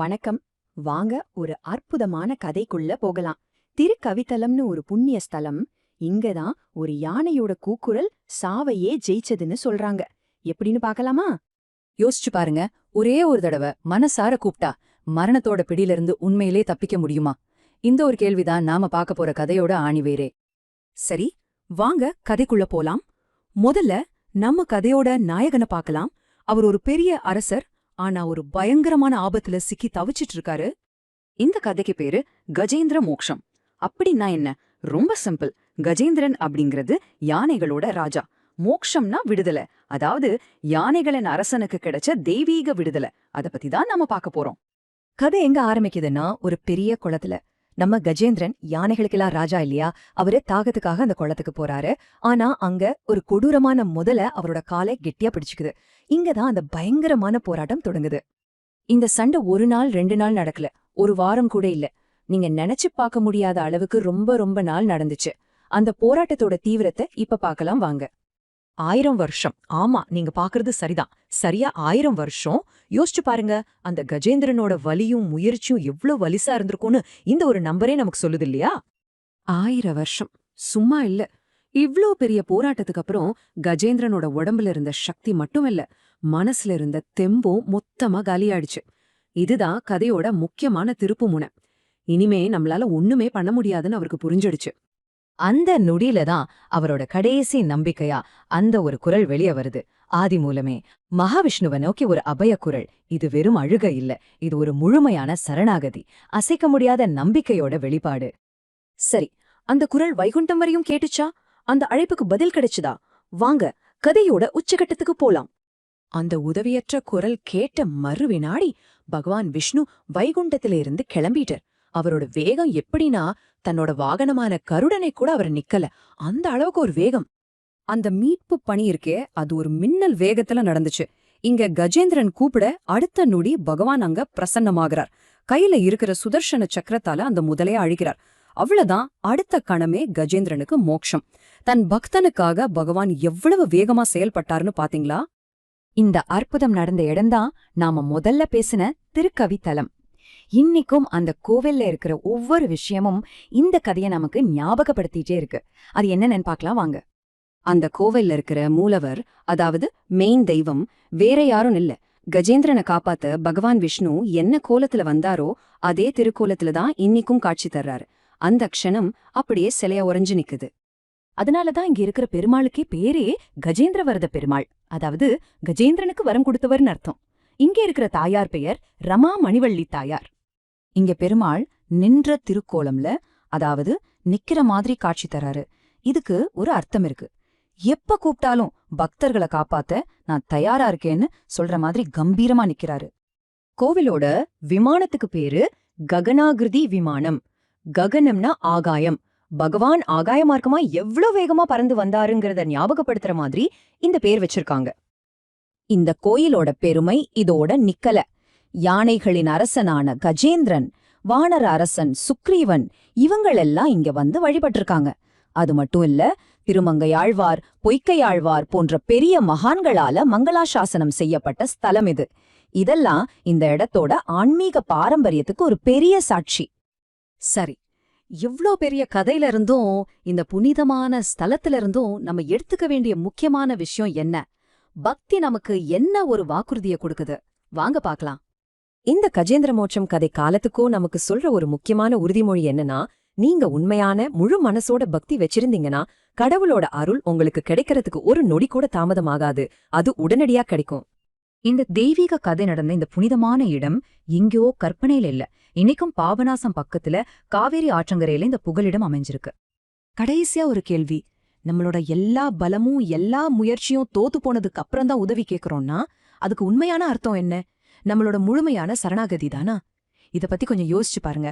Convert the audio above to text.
வணக்கம். வாங்க ஒரு அற்புதமான கதைக்குள்ள போகலாம். திருக்கவித்தலம்னு ஒரு புண்ணிய ஸ்தலம். இங்கதான் ஒரு யானையோட கூக்குரல் சாவையே ஜெயிச்சதுன்னு சொல்றாங்க. எப்படின்னு பாக்கலாமா யோசிச்சு பாருங்க. ஒரே ஒரு தடவை மனசார கூப்பிட்டா மரணத்தோட பிடியிலிருந்து உண்மையிலே தப்பிக்க முடியுமா? இந்த ஒரு கேள்விதான் நாம பார்க்க போற கதையோட ஆணிவேரே சரி வாங்க கதைக்குள்ள போலாம். முதல்ல நம்ம கதையோட நாயகனை பார்க்கலாம். அவர் ஒரு பெரிய அரசர் ஆனா ஒரு பயங்கரமான ஆபத்துல சிக்கி தவிச்சிட்டு இருக்காரு இந்த கதைக்கு பேரு கஜேந்திர மோக்ஷம். அப்படின்னா என்ன? ரொம்ப சிம்பிள். கஜேந்திரன் அப்படிங்கிறது யானைகளோட ராஜா. மோக்ஷம்னா விடுதலை. அதாவது யானைகளின் அரசனுக்கு கிடைச்ச தெய்வீக விடுதலை. அத பத்தி தான் நாம பார்க்க போறோம். கதை எங்க ஆரம்பிக்குதுன்னா ஒரு பெரிய குளத்துல. நம்ம கஜேந்திரன் யானைகளுக்கெல்லாம் ராஜா இல்லையா? அவரு தாகத்துக்காக அந்த குளத்துக்கு போறாரு. ஆனா அங்க ஒரு கொடூரமான முதல அவரோட காலை கெட்டியா பிடிச்சுக்குது. இங்கதான் அந்த பயங்கரமான போராட்டம் தொடங்குது. இந்த சண்டை ஒரு நாள் ரெண்டு நாள் நடக்கல. ஒரு வாரம் கூட இல்ல. நீங்க நினைச்சு பார்க்க முடியாத அளவுக்கு ரொம்ப ரொம்ப நாள் நடந்துச்சு. அந்த போராட்டத்தோட தீவிரத்தை இப்ப பார்க்கலாம் வாங்க. ஆயிரம் வருஷம். ஆமா நீங்க பாக்குறது சரிதான். சரியா ஆயிரம் வருஷம். யோசிச்சு பாருங்க அந்த கஜேந்திரனோட வலியும் முயற்சியும் எவ்வளவு வலிசா இருந்திருக்கும்னு இந்த ஒரு நம்பரே நமக்கு சொல்லுது இல்லையா? ஆயிரம் வருஷம். சும்மா இல்ல. இவ்ளோ பெரிய போராட்டத்துக்கு அப்புறம் கஜேந்திரனோட உடம்புல இருந்த சக்தி மட்டும் இல்ல மனசுல இருந்த தெம்பும் மொத்தமா காலியாயிடுச்சு. இதுதான் கதையோட முக்கியமான திருப்புமுனை இனிமே நம்மளால ஒண்ணுமே பண்ண முடியாதுன்னு அவருக்கு புரிஞ்சிடுச்சு. அந்த நொடியில தான் அவரோட கடைசி நம்பிக்கையா அந்த ஒரு குரல் வெளிய வருது. ஆதி மூலமே மகாவிஷ்ணுவை நோக்கி ஒரு அபய குரல். இது வெறும் அழுக இல்ல. இது ஒரு முழுமையான சரணாகதி. அசைக்க முடியாத நம்பிக்கையோட வெளிப்பாடு. சரி அந்த குரல் வைகுண்டம் வரையும் கேட்டுச்சா? அந்த அழைப்புக்கு பதில் கிடைச்சுதா? வாங்க கதையோட உச்சகட்டத்துக்கு போலாம். அந்த உதவியற்ற குரல் கேட்ட மறுவினாடி பகவான் விஷ்ணு வைகுண்டத்திலிருந்து கிளம்பிட்டார். அவரோட வேகம் எப்படின்னா தன்னோட வாகனமான கருடனை கூட அவர் நிக்கல. அந்த அளவுக்கு ஒரு வேகம். அந்த மீட்பு பணி இருக்கே அது ஒரு மின்னல் வேகத்துல நடந்துச்சு. இங்க கஜேந்திரன் கூப்பிட அடுத்த நொடி பகவான் அங்க பிரசன்னமாகிறார். கையில இருக்கிற சுதர்சன சக்கரத்தால அந்த முதலைய அழிக்கிறார். அவ்வளவுதான் அடுத்த கணமே கஜேந்திரனுக்கு மோக்ஷம் தன் பக்தனுக்காக பகவான் எவ்வளவு வேகமா செயல்பட்டாருன்னு பாத்தீங்களா? இந்த அற்புதம் நடந்த இடம்தான் நாம முதல்ல பேசின திருக்கவித்தலம். இன்னிக்கும் அந்த கோவில்ல இருக்கிற ஒவ்வொரு விஷயமும் இந்த கதையை நமக்கு ஞாபகப்படுத்திட்டே இருக்கு. அது என்னென்னு பார்க்கலாம் வாங்க. அந்த கோவில்ல இருக்கிற மூலவர் அதாவது மெயின் தெய்வம் வேற யாரும் இல்ல. கஜேந்திரனை காப்பாத்த பகவான் விஷ்ணு என்ன கோலத்துல வந்தாரோ அதே திருக்கோலத்துல தான் இன்னிக்கும் காட்சி தர்றாரு. அந்த க்ஷணம் அப்படியே சிலைய உறைஞ்சு நிக்குது. அதனாலதான் இங்க இருக்கிற பெருமாளுக்கே பேரே கஜேந்திரவரத பெருமாள். அதாவது கஜேந்திரனுக்கு வரம் கொடுத்தவர்னு அர்த்தம். இங்கே இருக்கிற தாயார் பெயர் ரமா மணிவள்ளி தாயார். இங்க பெருமாள் நின்ற திருக்கோலம்ல அதாவது நிக்கிற மாதிரி காட்சி தராரு. இதுக்கு ஒரு அர்த்தம் இருக்கு. எப்ப கூப்பிட்டாலும் பக்தர்களை காப்பாத்த நான் தயாரா இருக்கேன்னு சொல்ற மாதிரி கம்பீரமா நிக்கிறாரு. கோவிலோட விமானத்துக்கு பேரு ககனாகிருதி விமானம். ககனம்னா ஆகாயம். பகவான் ஆகாய மார்க்கமா எவ்ளோ வேகமா பறந்து வந்தாருங்கிறத ஞாபகப்படுத்துற மாதிரி இந்த பேர் வச்சிருக்காங்க. இந்த கோயிலோட பெருமை இதோட நிக்கல. யானைகளின் அரசனான கஜேந்திரன் வானர அரசன் சுக்ரீவன் இவங்களெல்லாம் இங்க வந்து வழிபட்டிருக்காங்க. அது மட்டும் இல்ல திருமங்கையாழ்வார் பொய்க்கையாழ்வார் போன்ற பெரிய மகான்களால மங்களாசாசனம் செய்யப்பட்ட ஸ்தலம் இது. இதெல்லாம் இந்த இடத்தோட ஆன்மீக பாரம்பரியத்துக்கு ஒரு பெரிய சாட்சி. சரி இவ்ளோ பெரிய கதையில இருந்தும் இந்த புனிதமான ஸ்தலத்துல இருந்தும் நம்ம எடுத்துக்க வேண்டிய முக்கியமான விஷயம் என்ன? பக்தி நமக்கு என்ன ஒரு வாக்குறுதிய கொடுக்குது? வாங்க பார்க்கலாம். இந்த கஜேந்திர மோட்சம் கதை காலத்துக்கோ நமக்கு சொல்ற ஒரு முக்கியமான உறுதிமொழி என்னன்னா நீங்க உண்மையான முழு மனசோட பக்தி வச்சிருந்தீங்கன்னா கடவுளோட அருள் உங்களுக்கு கிடைக்கிறதுக்கு ஒரு நொடி கூட தாமதமாகாது. அது உடனடியா கிடைக்கும். இந்த தெய்வீக கதை நடந்த இந்த புனிதமான இடம் எங்கேயோ கற்பனையில இல்ல. இன்னைக்கும் பாபநாசம் பக்கத்துல காவேரி ஆற்றங்கரையில இந்த புகலிடம் அமைஞ்சிருக்கு. கடைசியா ஒரு கேள்வி நம்மளோட எல்லா பலமும் எல்லா முயற்சியும் தோத்து போனதுக்கு அப்புறம் தான் உதவி கேக்குறோம்னா அதுக்கு உண்மையான அர்த்தம் என்ன? நம்மளோட முழுமையான சரணாகதி தானா? இத பத்தி கொஞ்சம் யோசிச்சு பாருங்க.